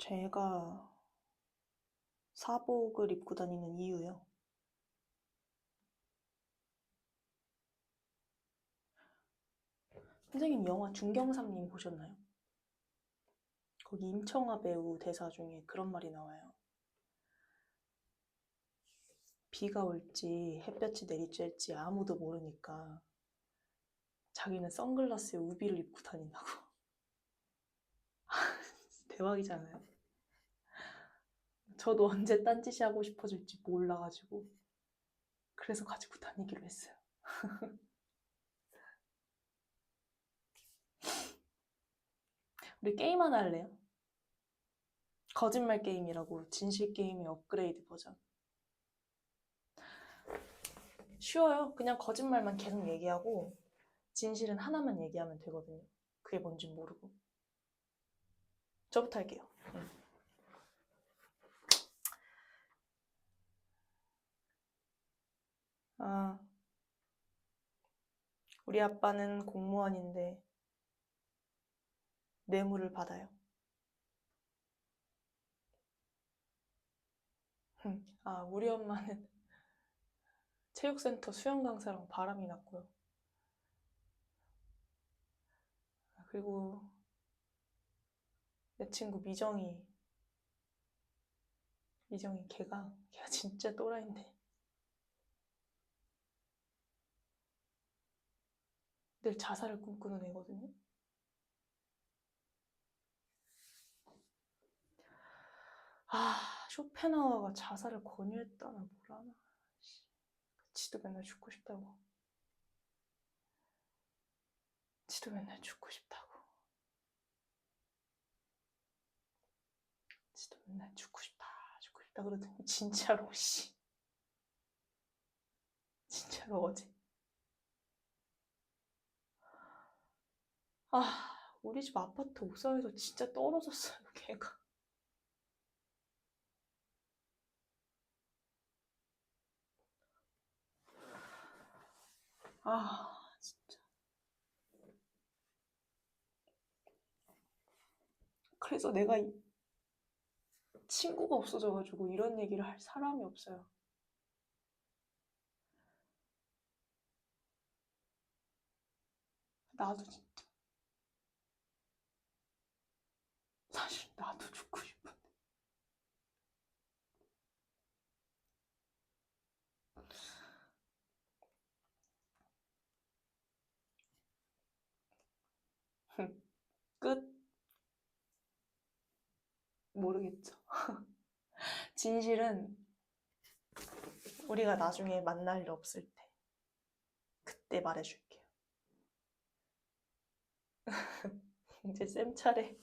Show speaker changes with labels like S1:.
S1: 제가 사복을 입고 다니는 이유요. 선생님 영화 중경삼님 보셨나요? 거기 임청아 배우 대사 중에 그런 말이 나와요. 비가 올지 햇볕이 내리쬐을지 아무도 모르니까 자기는 선글라스에 우비를 입고 다닌다고. 대박이잖아요. 저도 언제 딴짓이 하고 싶어질지 몰라가지고 그래서 가지고 다니기로 했어요. 우리 게임 하나 할래요? 거짓말 게임이라고 진실 게임의 업그레이드 버전. 쉬워요. 그냥 거짓말만 계속 얘기하고 진실은 하나만 얘기하면 되거든요. 그게 뭔지 모르고. 저부터 할게요. 응. 아, 우리 아빠는 공무원인데 뇌물을 받아요. 흠, 아, 우리 엄마는 체육센터 수영 강사랑 바람이 났고요. 아, 그리고 내 친구 미정이 미정이 걔가 걔가 진짜 또라이인데 늘 자살을 꿈꾸는 애거든요. 아, 쇼펜하우어가 자살을 권유했다나 뭐라나. 씨, 지도 맨날 죽고 싶다고. 지도 맨날 죽고 싶다 고. 지도 맨날 죽고 싶다, 죽고 싶다 그러더니 진짜로 씨. 진짜로 어제. 아, 우리 집 아파트 옥상에서 진짜 떨어졌어요, 걔가. 아, 진짜. 그래서 내가 이- 친구가 없어져가지고 이런 얘기를 할 사람이 없어요. 나도 진짜. 사실 나도 죽고 싶은데. 끝? 모르겠죠. 진실은 우리가 나중에 만날 일 없을 때, 그때 말해줄게요. 이제 쌤 차례.